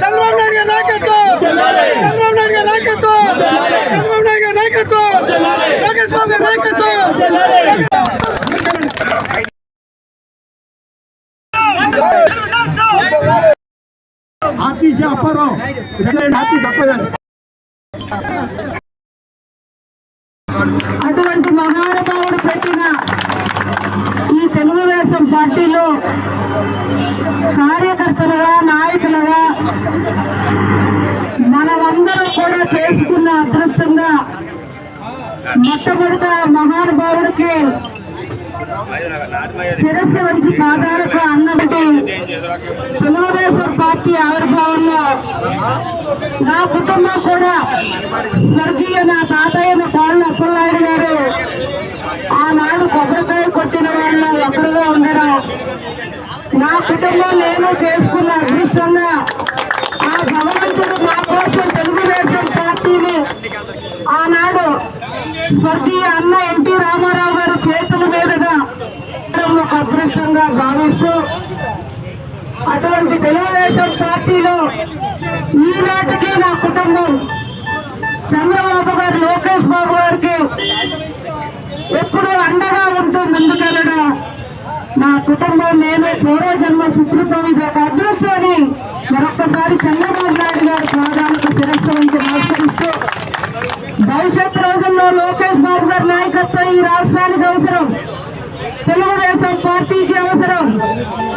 చంద్రబాబు నాయుడు నాయకత్వం చంద్రబాబు నాయుడు ఆర్టీసీ అప్పారావు. రెండు ఆర్టీసీ అప్పగారు అటువంటి మహానుభావుడు పెట్టిన ఈ తెలుగుదేశం పార్టీలో కార్యకర్తలుగా నాయకులుగా మనమందరం కూడా చేసుకున్న అదృష్టంగా మొట్టమొదట మహానుభావుడికి శిరస్సు వంచి పాదాలకు అన్నబట్టి తెలుగుదేశం పార్టీ ఆవిర్భావంలో నా కుటుంబం కూడా స్వర్గీయ నా తాతయ్యను పాలన అప్పలనాయుడు గారు ఆనాడు కొబ్బరికాయ కొట్టిన వాళ్ళ ఒకరుగా ఉండడం. నా కుటుంబం నేను చేసుకున్న అదృష్టంగా ఆ భగవంతుడు నా కోసం తెలుగుదేశం పార్టీని ఆనాడు స్వర్గీయ అన్న ఎన్టీ రామారావు గారు చేతుల ఒక అదృష్టంగా భావిస్తూ అటువంటి తెలుగుదేశం పార్టీలో ఈనాటికి నా కుటుంబం చంద్రబాబు గారు లోకేష్ బాబు గారికి ఎప్పుడు అండగా ఉంటూ ముందుకెళ్ళడం నా కుటుంబం నేను పూర్వజన్మ సుకృతం ఇది ఒక అదృష్టాన్ని మరొక్కసారి చంద్రబాబు నాయుడు గారి ప్రాధాన్యత శిరస్సు వంచి నమస్కరిస్తూ భవిష్యత్ రోజుల్లో లోకేష్ బాబు గారి నాయకత్వం ఈ రాష్ట్రానికి పార్టీకి అవసరం